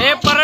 એ પરત